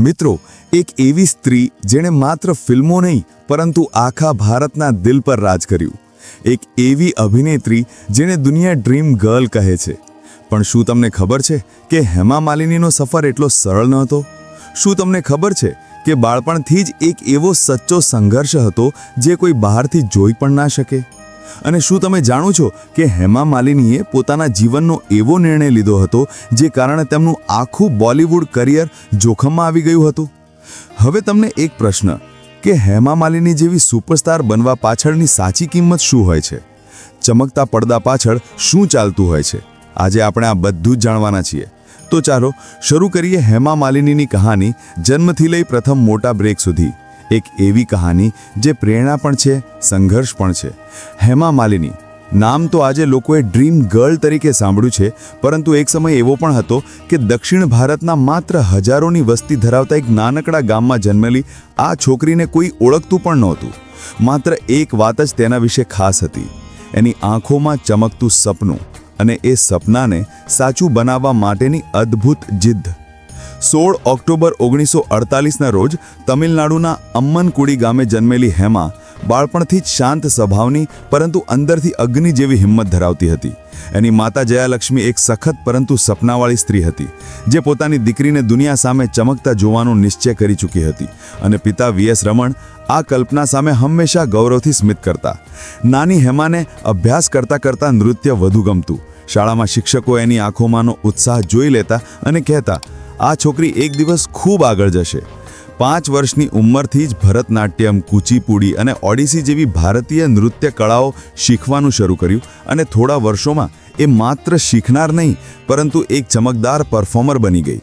મિત્રો, એક એવી સ્ત્રી જેણે માત્ર ફિલ્મો નહીં, પરંતુ આખા ભારતના દિલ પર રાજ કર્યું. એક એવી અભિનેત્રી જેને દુનિયા ડ્રીમ ગર્લ કહે છે. પણ શું તમને ખબર છે કે હેમા માલિનીનો સફર એટલો સરળ ન હતો શું તમને ખબર છે કે બાળપણથી જ એક એવો સચ્ચો સંઘર્ષ હતો જે કોઈ બહારથી જોઈ પણ ના શકે? અને શું તમે જાણો છો કે હેમા માલિનીએ પોતાના જીવનનો એવો નિર્ણય લીધો હતો જે કારણે તેમનું આખું બોલિવૂડ કરિયર જોખમમાં આવી ગયું હતું? હવે તમને એક પ્રશ્ન. કે હેમા માલિની જેવી સુપરસ્ટાર બનવા પાછળની સાચી કિંમત શું હોય છે? ચમકતા પડદા પાછળ શું ચાલતું હોય છે? આજે આપણે આ બધું જ જાણવાના છીએ. તો ચાલો, શરૂ કરીએ હેમા માલિનીની કહાની જન્મથી લઈ પ્રથમ મોટા બ્રેક સુધી. એક એવી કહાની જે પ્રેરણા પણ છે, સંઘર્ષ પણ છે. હેમા માલિની, નામ તો આજે લોકોએ ડ્રીમ ગર્લ તરીકે સાંભળ્યું છે, પરંતુ એક સમય એવો પણ હતો કે દક્ષિણ ભારતના માત્ર હજારોની વસ્તી ધરાવતા એક નાનકડા ગામમાં જન્મેલી આ છોકરીને કોઈ ઓળખતું પણ નહોતું. માત્ર એક વાત જ તેના વિશે ખાસ હતી. એની આંખોમાં ચમકતું સપનું અને એ સપનાને સાચું બનાવવા માટેની અદ્ભુત જિદ્દ સોળ ઓક્ટોબર ઓગણીસો અડતાલીસના રોજ તમિલનાડુના અમ્મનકુડી ગામે જન્મેલી હેમા બાળપણથી જ શાંત સ્વભાવની, પરંતુ અંદરથી અગ્નિ જેવી હિંમત ધરાવતી હતી. એની માતા જયાલક્ષ્મી એક સખત પરંતુ સપનાવાળી સ્ત્રી હતી, જે પોતાની દીકરીને દુનિયા સામે ચમકતા જોવાનો નિશ્ચય કરી ચૂકી હતી અને પિતા વીએસ રમણ આ કલ્પના સામે હંમેશા ગૌરવથી સ્મિત કરતા. નાની હેમાને અભ્યાસ કરતાં કરતાં નૃત્ય વધુ ગમતું. શાળામાં શિક્ષકો એની આંખોમાંનો ઉત્સાહ જોઈ લેતા અને કહેતા આ છોકરી એક દિવસ ખૂબ આગળ જશે. પાંચ વર્ષની ઉંમરથી જ ભરતનાટ્યમ, કુચીપુડી અને ઓડિસી જેવી ભારતીય નૃત્ય કળાઓ શીખવાનું શરૂ કર્યું અને થોડા વર્ષોમાં એ માત્ર શીખનાર નહીં, પરંતુ એક ચમકદાર પરફોર્મર બની ગઈ.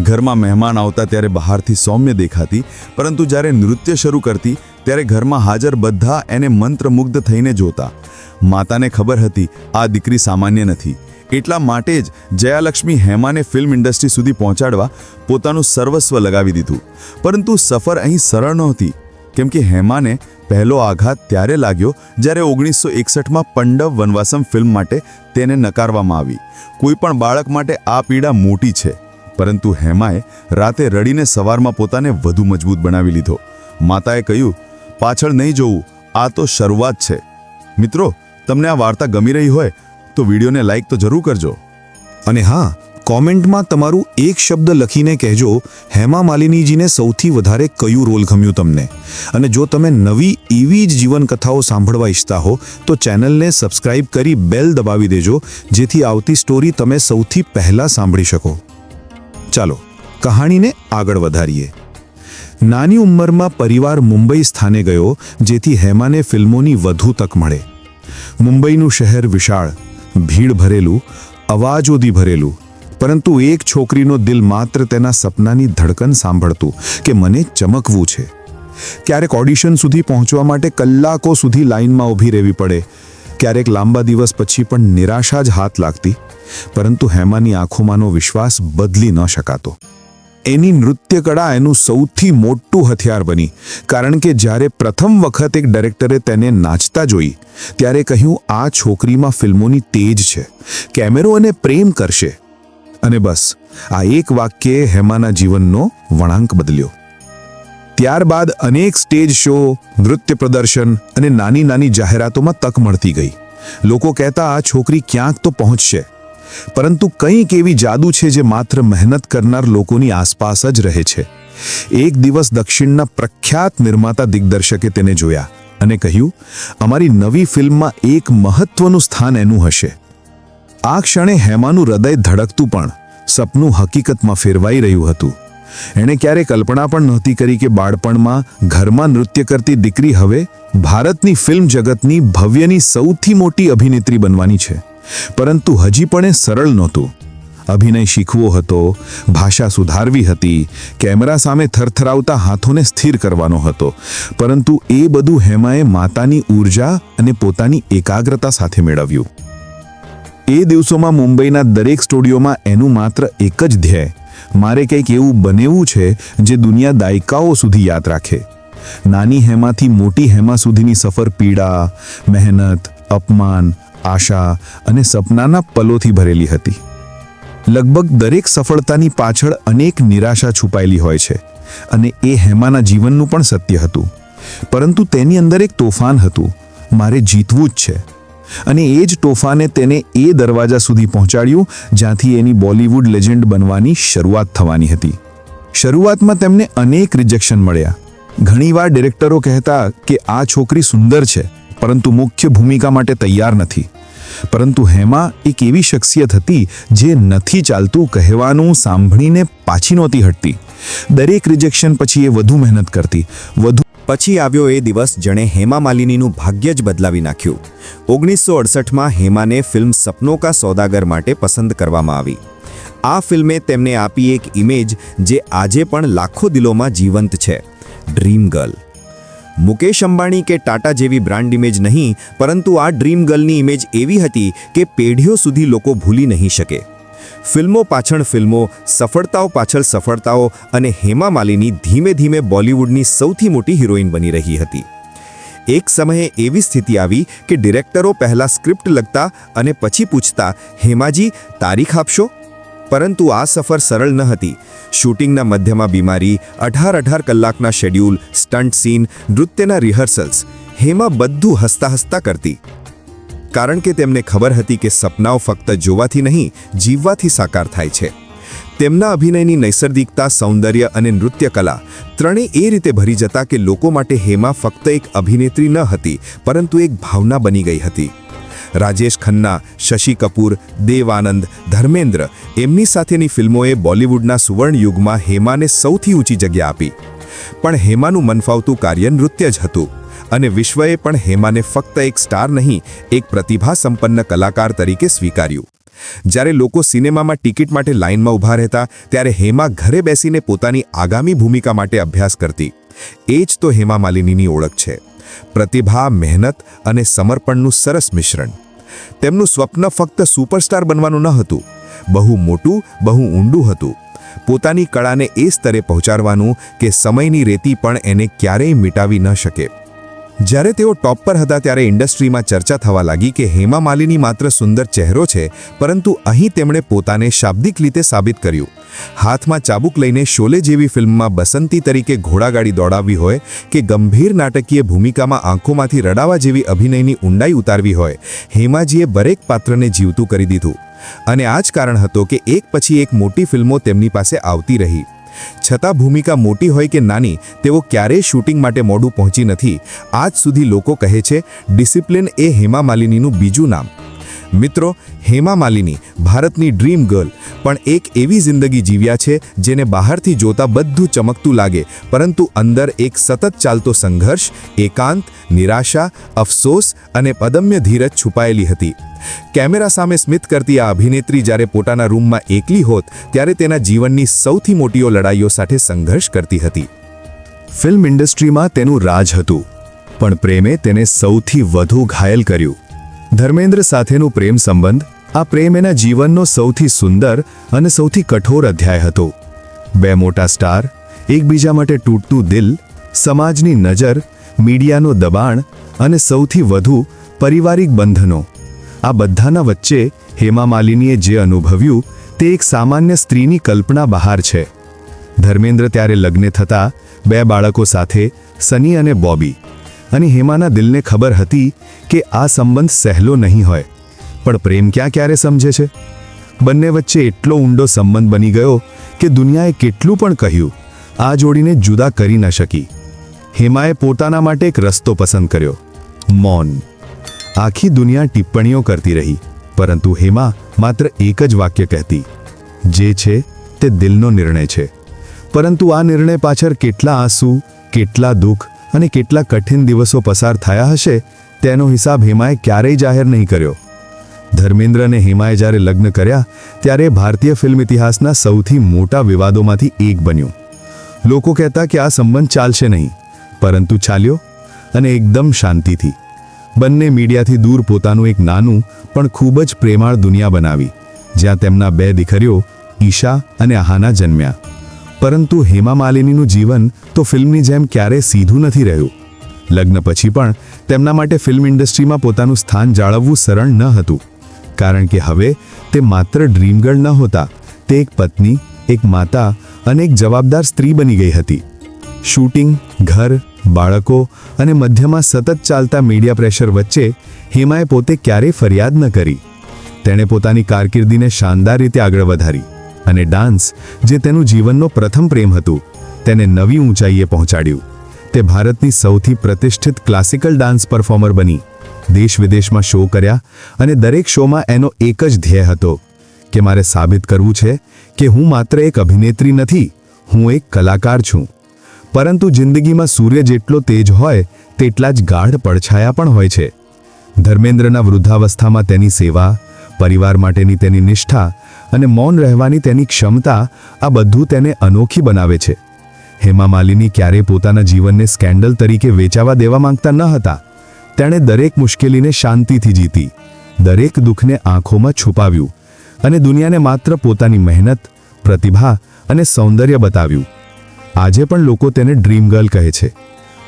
ઘરમાં મહેમાન આવતા ત્યારે બહારથી સૌમ્ય દેખાતી, પરંતુ જ્યારે નૃત્ય શરૂ કરતી, ત્યારે ઘરમાં હાજર બધા એને મંત્રમુગ્ધ થઈને જોતા. માતાને ખબર હતી, આ દીકરી સામાન્ય નથી. એટલા માટે જ જયાલક્ષ્મી હેમાને ફિલ્મ ઇન્ડસ્ટ્રી સુધી પહોંચાડવા પોતાનું સર્વસ્વ લગાવી દીધું. પરંતુ સફર અહીં સરળ નહોતી. કેમ કે હેમાને પહેલો આઘાત ત્યારે લાગ્યો જ્યારે ઓગણીસો એકસઠમાં પંડવ વનવાસમ ફિલ્મ માટે તેને નકારવામાં આવી. કોઈપણ બાળક માટે આ પીડા મોટી છે. પરંતુ હેમાએ રાતે રડીને સવારમાં પોતાને વધુ મજબૂત બનાવી લીધો. માતાએ કહ્યું, પાછળ નહીં જોવું આ તો શરૂઆત છે. મિત્રો, તમને આ વાર્તા ગમી રહી હોય તો વિડીયોને લાઈક તો જરૂર કરજો. અને હા, કોમેન્ટમાં તમારું એક શબ્દ લખીને કહેજો, હેમા માલિનીજીને સૌથી વધારે કયું રોલ ગમ્યું તમને? અને જો તમે નવી એવી જ જીવન કથાઓ સાંભળવા ઈચ્છતા હો, તો ચેનલને સબસ્ક્રાઇબ કરી બેલ દબાવી દેજો, જેથી આવતી સ્ટોરી તમે સૌથી પહેલાં સાંભળી શકો. ચાલો, કહાણીને આગળ વધારીએ. નાની ઉંમરમાં પરિવાર મુંબઈ સ્થાને ગયો, જેથી હેમાને ફિલ્મોની વધુ તક મળે. મુંબઈનું શહેર વિશાળ ભીડ ભરેલું, અવાજોથી ભરેલું. પરંતુ એક છોકરીનો દિલ માત્ર તેના સપનાની ધડકન સાંભળતું કે મને ચમકવું છે. ક્યારેક ઓડિશન સુધી પહોંચવા માટે કલાકો સુધી લાઇનમાં ઊભી રહેવી પડે. ક્યારેક લાંબા દિવસ પછી પણ નિરાશા જ હાથ લાગતી. પરંતુ હેમાની આંખોમાંનો વિશ્વાસ બદલી ન શકાતો. એની નૃત્ય કળા એનું સૌથી મોટું હથિયાર બની. કારણ કે જ્યારે પ્રથમ વખત એક ડાયરેક્ટરે તેને નાચતા જોઈ, ત્યારે કહ્યું, આ છોકરીમાં ફિલ્મોની તેજ છે. કેમેરો અને પ્રેમ કરશે. અને બસ, આ એક વાક્યે હેમાના જીવનનો વળાંક બદલ્યો. ત્યારબાદ અનેક સ્ટેજ શો, નૃત્ય પ્રદર્શન અને નાની નાની જાહેરાતોમાં તક મળતી ગઈ. લોકો કહેતા, આ છોકરી ક્યાંક તો પહોંચશે. પરંતુ કંઈક એવી જાદુ છે જે માત્ર મહેનત કરનાર લોકોની આસપાસ જ રહે છે. એક દિવસ દક્ષિણના પ્રખ્યાત નિર્માતા દિગ્દર્શકે તેને જોયા અને કહ્યું, અમારી નવી ફિલ્મમાં એક મહત્વનું સ્થાન એનું હશે. આ ક્ષણે હેમાનું હૃદય ધડકતું પણ સપનું હકીકતમાં ફેરવાઈ રહ્યું હતું. એણે ક્યારે કલ્પના પણ નહોતી કરી કે બાળપણમાં ઘરમાં નૃત્ય કરતી દીકરી હવે ભારતની ફિલ્મ જગતની ભવ્યની સૌથી મોટી અભિનેત્રી બનવાની છે. પરંતુ હજી પણ એ સરળ નહોતું. અભિનય શીખવો હતો, ભાષા સુધારવી હતી, કેમેરા સામે થરથરાવતા હાથોને સ્થિર કરવાનો હતો, પરંતુ એ બધું હેમાએ માતાની ઊર્જા અને પોતાની એકાગ્રતા સાથે મેળવ્યું. એ દિવસોમાં મુંબઈના દરેક સ્ટુડિયોમાં એનું માત્ર એક જ ધ્યેય, મારે કંઈક એવું બનેવું છે જે દુનિયા દાયકાઓ સુધી યાદ રાખે. નાની હેમાથી મોટી હેમા સુધીની સફર પીડા, મહેનત, અપમાન આશા અને સપનાના પલોથી ભરેલી હતી. લગભગ દરેક સફળતાની પાછળ અનેક નિરાશા છુપાયેલી હોય છે અને એ હેમાના જીવનનું પણ સત્ય હતું. પરંતુ તેની અંદર એક તોફાન હતું, મારે જીતવું જ છે. અને એ જ તોફાને તેને એ દરવાજા સુધી પહોંચાડ્યું જ્યાંથી એની બોલિવૂડ લેજેન્ડ બનવાની શરૂઆત થવાની હતી. શરૂઆતમાં તેમને અનેક રિજેક્શન મળ્યા. ઘણીવાર ડિરેક્ટરો કહેતા કે આ છોકરી સુંદર છે પરંતુ મુખ્ય ભૂમિકા માટે તૈયાર નથી. પરંતુ હેમા એક એવી શખ્સિયત હતી જે નથી ચાલતું કહેવાનું સાંભળીને પાછી નહોતી હટતી. દરેક રિજેક્શન પછી એ વધુ મહેનત કરતી. વધુ પછી આવ્યો એ દિવસ જેણે હેમા માલિનીનું ભાગ્ય જ બદલાવી નાખ્યું. ઓગણીસો અડસઠમાં હેમાને ફિલ્મ સપનો કા સોદાગર માટે પસંદ કરવામાં આવી. આ ફિલ્મે તેમને આપી એક ઇમેજ જે આજે પણ લાખો દિલોમાં જીવંત છે. ડ્રીમ ગર્લ મુકેશ અંબાણી કે ટાટા જેવી બ્રાન્ડ ઇમેજ નહીં, પરંતુ આ ડ્રીમ ગર્લની ઇમેજ એવી હતી કે પેઢીઓ સુધી લોકો ભૂલી નહીં શકે. ફિલ્મો પાછળ ફિલ્મો, સફળતાઓ પાછળ સફળતાઓ અને હેમા માલિની ધીમે ધીમે બોલિવૂડની સૌથી મોટી હિરોઈન બની રહી હતી. એક સમયે એવી સ્થિતિ આવી કે ડિરેક્ટરો પહેલાં સ્ક્રિપ્ટ લખતા અને પછી પૂછતા, હેમાજી, તારીખ આપશો? પરંતુ આ સફર સરળ ન હતી. શૂટિંગના મધ્યમાં બીમારી અઢાર અઢાર કલાકના શેડ્યુલ, સ્ટન્ટ સીન, નૃત્યના રિહર્સલ્સ. હેમા બધું હસતા હસતા કરતી. કારણ કે તેમને ખબર હતી કે સપનાઓ ફક્ત જોવાથી નહીં, જીવવાથી સાકાર થાય છે. તેમના અભિનયની નૈસર્ગિકતા, સૌંદર્ય અને નૃત્ય કલા ત્રણેય એ રીતે ભરી જતા કે લોકો માટે હેમા ફક્ત એક અભિનેત્રી ન હતી, પરંતુ એક ભાવના બની ગઈ હતી. રાજેશ ખન્ના, શશી કપૂર દેવ આનંદ ધર્મેન્દ્ર એમની સાથેની ફિલ્મોએ બોલિવૂડના સુવર્ણ યુગમાં હેમાને સૌથી ઊંચી જગ્યા આપી. પણ હેમાનું મનફાવતું કાર્ય નૃત્ય જ હતું અને વિશ્વએ પણ હેમાને ફક્ત એક સ્ટાર નહીં, એક પ્રતિભા સંપન્ન કલાકાર તરીકે સ્વીકાર્યું. જ્યારે લોકો સિનેમામાં ટિકિટ માટે લાઇનમાં ઊભા રહેતા, ત્યારે હેમા ઘરે બેસીને પોતાની આગામી ભૂમિકા માટે અભ્યાસ કરતી. એ જ તો હેમા માલિનીની ઓળખ છે. પ્રતિભા, મહેનત અને સમર્પણનું સરસ મિશ્રણ. તેમનું સ્વપ્ન ફક્ત સુપરસ્ટાર બનવાનું ન હતું. બહુ મોટું, બહુ ઊંડું હતું. પોતાની કળાને એ સ્તરે પહોંચાડવાનું કે સમયની રેતી પણ એને ક્યારેય મિટાવી ન શકે. જ્યારે તેઓ ટોપ પર હતા ત્યારે ઇન્ડસ્ટ્રીમાં ચર્ચા થવા લાગી કે હેમા માલિની માત્ર સુંદર ચહેરો છે, પરંતુ અહીં તેમણે પોતાને શાબ્દિક રીતે સાબિત કર્યું. હાથમાં ચાબુક લઈને શોલે જેવી ફિલ્મમાં બસંતી તરીકે ઘોડાગાડી દોડાવવી હોય કે ગંભીર નાટકીય ભૂમિકામાં આંખોમાંથી રડાવા જેવી અભિનયની ઊંડાઈ ઉતારવી હોય, હેમાજીએ દરેક પાત્રને જીવતું કરી દીધું. અને આ જ કારણ હતો કે એક પછી એક મોટી ફિલ્મો તેમની પાસે આવતી રહી. છતાં ભૂમિકા મોટી હોય કે નાની, તેઓ ક્યારેય શૂટિંગ માટે મોડું પહોંચી નથી. આજ સુધી લોકો કહે છે, ડિસિપ્લિન એ હેમા માલિનીનું બીજું નામ. મિત્રો, હેમા માલિની ભારતની ડ્રીમ ગર્લ, પણ એક એવી જિંદગી જીવ્યા છે, જેને બહારથી જોતા બધું ચમકતું લાગે, પરંતુ અંદર એક સતત ચાલતો સંઘર્ષ, એકાંત, નિરાશા, અફસોસ અને અદમ્ય ધીરજ છુપાયેલી હતી. કેમેરા સામે સ્મિત કરતી આ અભિનેત્રી જ્યારે પોતાના રૂમમાં એકલી હોત, ત્યારે તેના જીવનની સૌથી મોટીઓ લડાઈઓ સાથે સંઘર્ષ કરતી હતી. ફિલ્મ ઇન્ડસ્ટ્રીમાં તેનું રાજ હતું, પણ પ્રેમે તેને સૌથી વધુ ઘાયલ કર્યું. ધર્મેન્દ્ર સાથેનું પ્રેમ સંબંધ, આ પ્રેમ એના જીવનનો સૌથી સુંદર અને સૌથી કઠોર અધ્યાય હતો. બે મોટા સ્ટાર, એકબીજા માટે તૂટતું દિલ, સમાજની નજર, મીડિયાનો દબાણ અને સૌથી વધુ પારિવારિક બંધનો. આ બધાના વચ્ચે હેમા માલિનીએ જે અનુભવ્યું તે એક સામાન્ય સ્ત્રીની કલ્પના બહાર છે. ધર્મેન્દ્ર ત્યારે લગ્ન થતા બે બાળકો સાથે સની અને બોબી. અને હેમાના દિલને ખબર હતી કે આ સંબંધ સહેલો નહીં હોય. પણ પ્રેમ ક્યાં ક્યારે સમજે છે? બંને વચ્ચે એટલો ઊંડો સંબંધ બની ગયો કે દુનિયાએ કેટલું પણ કહ્યું, આ જોડીને જુદા કરી ન શકી. હેમાએ પોતાના માટે એક રસ્તો પસંદ કર્યો, મૌન. આખી દુનિયા ટિપ્પણીઓ કરતી રહી, પરંતુ હેમા માત્ર એક જ વાક્ય કહેતી, જે છે તે દિલનો નિર્ણય છે. પરંતુ આ નિર્ણય પાછળ કેટલા આંસુ, કેટલા દુઃખ અને કેટલા કઠિન દિવસો પસાર થયા હશે, તેનો હિસાબ હેમાએ ક્યારેય જાહેર નહીં કર્યો. ધર્મેન્દ્ર અને હેમાએ જ્યારે લગ્ન કર્યા, ત્યારે ભારતીય ફિલ્મ ઇતિહાસના સૌથી મોટા વિવાદોમાંથી એક બન્યું. લોકો કહેતા કે આ સંબંધ ચાલશે નહીં, પરંતુ ચાલ્યો અને એકદમ શાંતિથી બંને મીડિયાથી દૂર પોતાનું એક નાનું, પણ ખૂબ જ પ્રેમાળ દુનિયા બનાવી, જ્યાં તેમના બે દીકરીઓ, ઈશા અને આહાના જન્મ્યા. પરંતુ હેમા માલિનીનું જીવન તો ફિલ્મની જેમ ક્યારેય સીધું નથી રહ્યું. લગ્ન પછી પણ તેમના માટે ફિલ્મ ઇન્ડસ્ટ્રીમાં પોતાનું સ્થાન જાળવવું સરળ ન હતું, કારણ કે હવે તે માત્ર ડ્રીમગર્લ ન હોતા, તે એક પત્ની, એક માતા અને એક જવાબદાર સ્ત્રી બની ગઈ હતી. શૂટિંગ, ઘર બાળકો અને મધ્યમાં સતત ચાલતા મીડિયા પ્રેશર વચ્ચે હેમાએ પોતે ક્યારેય ફરિયાદ ન કરી. તેણે પોતાની કારકિર્દીને શાનદાર રીતે આગળ વધારી અને ડાન્સ જે તેનું જીવનનો પ્રથમ પ્રેમ હતું, તેને નવી ઊંચાઈએ પહોંચાડ્યું. તે ભારતની સૌથી પ્રતિષ્ઠિત ક્લાસિકલ ડાન્સ પરફોર્મર બની. દેશ વિદેશમાં શો કર્યા અને દરેક શોમાં એનો એક જ ધ્યેય હતો, કે મારે સાબિત કરવું છે કે હું માત્ર એક અભિનેત્રી નથી, હું એક કલાકાર છું. પરંતુ જિંદગીમાં સૂર્ય જેટલો તેજ હોય, તેટલા જ ગાઢ પડછાયા પણ હોય છે. ધર્મેન્દ્રના વૃદ્ધાવસ્થામાં તેની સેવા, પરિવાર માટેની તેની નિષ્ઠા અને મૌન રહેવાની તેની ક્ષમતા આ બધું તેને અનોખી બનાવે છે. હેમા માલિની ક્યારેય પોતાના જીવનને સ્કેન્ડલ તરીકે વેચાવા દેવા માંગતા ન હતા. તેણે દરેક મુશ્કેલીને શાંતિથી જીતી, દરેક દુઃખને આંખોમાં છુપાવ્યું અને દુનિયાને માત્ર પોતાની મહેનત, પ્રતિભા અને સૌંદર્ય બતાવ્યું. આજે પણ લોકો તેને ડ્રીમ ગર્લ કહે છે.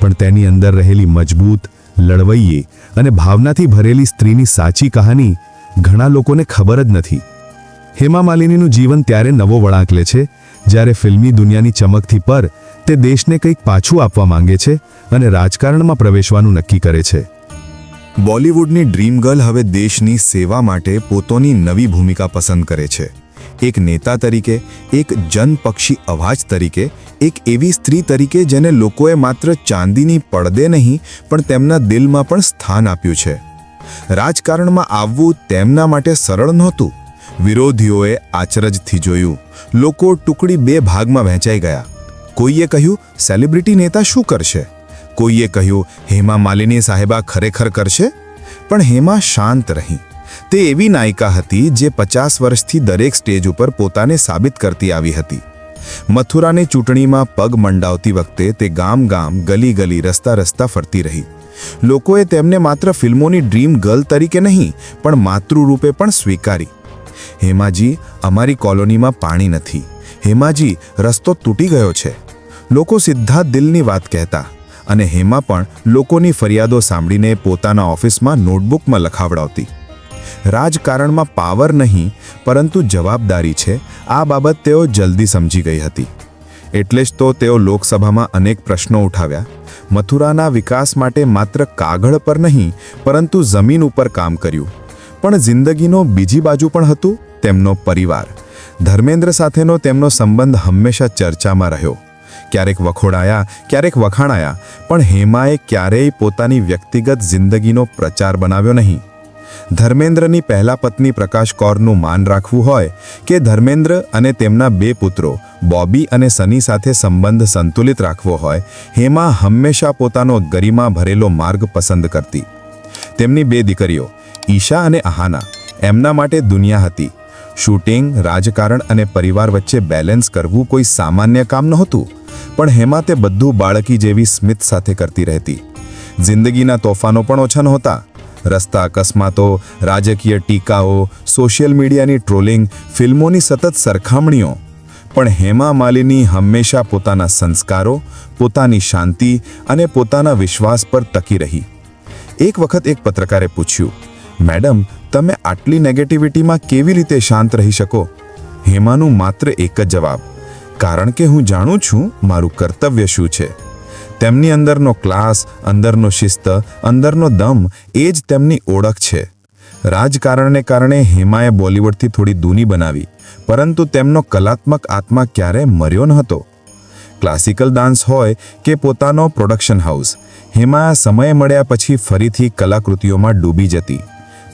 પણ તેની અંદર રહેલી મજબૂત, લડવૈયે અને ભાવનાથી ભરેલી સ્ત્રીની સાચી કહાની ઘણા લોકોને ખબર જ નથી. હેમા માલિનીનું જીવન ત્યારે નવો વળાંક લે છે, જ્યારે ફિલ્મી દુનિયાની ચમકથી પર તે દેશને કંઈક પાછું આપવા માંગે છે અને રાજકારણમાં પ્રવેશવાનું નક્કી કરે છે. બોલિવૂડની ડ્રીમ ગર્લ હવે દેશની સેવા માટે પોતાની નવી ભૂમિકા પસંદ કરે છે. એક નેતા તરીકે, એક જનપક્ષી અવાજ તરીકે, એક એવી સ્ત્રી તરીકે જેને લોકોએ માત્ર ચાંદીની પડદે નહીં, પણ તેમના દિલમાં પણ સ્થાન આપ્યું છે. રાજકારણમાં આવવું તેમના માટે સરળ નહોતું. વિરોધીઓએ આચરજથી જોયું. લોકો ટુકડી બે ભાગમાં વહેંચાઈ ગયા. કોઈએ કહ્યું, સેલિબ્રિટી નેતા શું કરશે? કોઈએ કહ્યું, હેમા માલિની સાહેબા ખરેખર કરશે? પણ હેમા શાંત રહી. તે એવી નાયિકા હતી જે પચાસ વર્ષથી દરેક સ્ટેજ ઉપર પોતાને સાબિત કરતી આવી હતી. મથુરાની ચૂંટણીમાં પગ મંડાવતી વખતે તે ગામ ગામ, ગલી ગલી, રસ્તા રસ્તા ફરતી રહી. લોકોએ તેમને માત્ર ફિલ્મોની ડ્રીમ ગર્લ તરીકે નહીં, પણ માતૃરૂપે પણ સ્વીકારી. હેમાજી, અમારી કોલોનીમાં પાણી નથી. હેમાજી, રસ્તો તૂટી ગયો છે. લોકો સીધા દિલની વાત કહેતા અને હેમા પણ લોકોની ફરિયાદો સાંભળીને પોતાના ઓફિસમાં નોટબુકમાં લખાવડાવતી. રાજકારણમાં પાવર નહીં, પરંતુ જવાબદારી છે, આ બાબત તેઓ જલ્દી સમજી ગઈ હતી. એટલે જ તો તેઓ લોકસભામાં અનેક પ્રશ્નો ઉઠાવ્યા. મથુરાના વિકાસ માટે માત્ર કાગળ પર નહીં, પરંતુ જમીન ઉપર કામ કર્યું. પણ જિંદગીનો બીજી બાજુ પણ હતું, તેમનો પરિવાર. ધર્મેન્દ્ર સાથેનો તેમનો સંબંધ હંમેશા ચર્ચામાં રહ્યો. ક્યારેક વખોડાયા, ક્યારેક વખાણાયા, પણ હેમાએ ક્યારેય પોતાની વ્યક્તિગત જિંદગીનો પ્રચાર બનાવ્યો નહીં. ધર્મેન્દ્રની પહેલા પત્ની પ્રકાશ કૌરનું માન રાખવું હોય કે ધર્મેન્દ્ર અને તેમના બે પુત્રો, બોબી અને સની સાથે સંબંધ સંતુલિત રાખવો હોય, હેમા હંમેશા પોતાનો ગરિમા ભરેલો માર્ગ પસંદ કરતી. તેમની બે દીકરીઓ, ઈશા અને અહાના, એમના માટે દુનિયા હતી. શૂટિંગ, રાજકારણ અને પરિવાર વચ્ચે બેલેન્સ કરવું કોઈ સામાન્ય કામ નહોતું, પણ હેમા તે બધું બાળકી જેવી સ્મિત સાથે કરતી રહેતી. જિંદગીના તોફાનો પણ ઓછા નહોતા રસ્તા અકસ્માતો, રાજકીય ટીકાઓ, સોશિયલ મીડિયાની ટ્રોલિંગ, ફિલ્મોની સતત સરખામણીઓ. પણ હેમા માલિની હંમેશા પોતાના સંસ્કારો, પોતાની શાંતિ અને પોતાના વિશ્વાસ પર ટકી રહી. એક વખત એક પત્રકારે પૂછ્યું, મેડમ, તમે આટલી નેગેટિવિટીમાં કેવી રીતે શાંત રહી શકો? હેમાનું માત્ર એક જ જવાબ, કારણ કે હું જાણું છું મારું કર્તવ્ય શું છે. તેમની અંદરનો ક્લાસ, અંદરનો શિસ્ત, અંદરનો દમ એ જ તેમની ઓળખ છે. રાજકારણને કારણે હેમાએ બોલિવૂડથી થોડી દૂની બનાવી, પરંતુ તેમનો કલાત્મક આત્મા ક્યારે મર્યો નહોતો ક્લાસિકલ ડાન્સ હોય કે પોતાનો પ્રોડક્શન હાઉસ હેમા સમય મળ્યા પછી ફરીથી કલાકૃતિઓમાં ડૂબી જતી.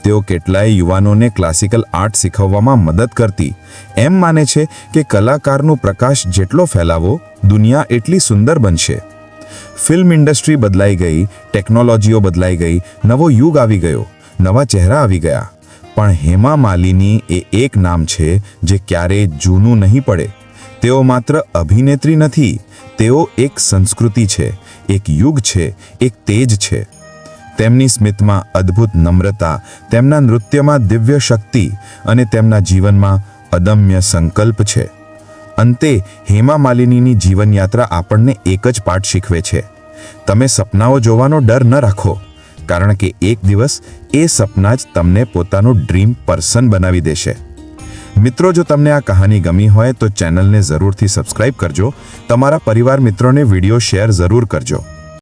તેઓ કેટલાય યુવાનોને ક્લાસિકલ આર્ટ શીખવવામાં મદદ કરતી. એમ માને છે કે કલાકારનું પ્રકાશ જેટલો ફેલાવો, દુનિયા એટલી સુંદર બનશે. ફિલ્મ ઇન્ડસ્ટ્રી બદલાઈ ગઈ, ટેકનોલોજીઓ બદલાઈ ગઈ, નવો યુગ આવી ગયો, નવા ચહેરા આવી ગયા. પણ હેમા માલિની એ એક નામ છે જે ક્યારેય જૂનું નહીં પડે. તેઓ માત્ર અભિનેત્રી નથી, તેઓ એક સંસ્કૃતિ છે, એક યુગ છે, એક તેજ છે. તેમની સ્મિતમાં અદ્ભુત નમ્રતા, તેમના નૃત્યમાં દિવ્ય શક્તિ અને તેમના જીવનમાં અદમ્ય સંકલ્પ છે. અંતે હેમા માલિનીની જીવનયાત્રા આપણને એક જ પાઠ શીખવે છે. તમે સપનાઓ જોવાનો ડર ન રાખો, કારણ કે એક દિવસ એ સપના જ તમને પોતાનું ડ્રીમ પર્સન બનાવી દેશે. મિત્રો, જો તમને આ કહાની ગમી હોય તો ચેનલને જરૂરથી સબસ્ક્રાઇબ કરજો. તમારા પરિવાર મિત્રોને વીડિયો શેર જરૂર કરજો.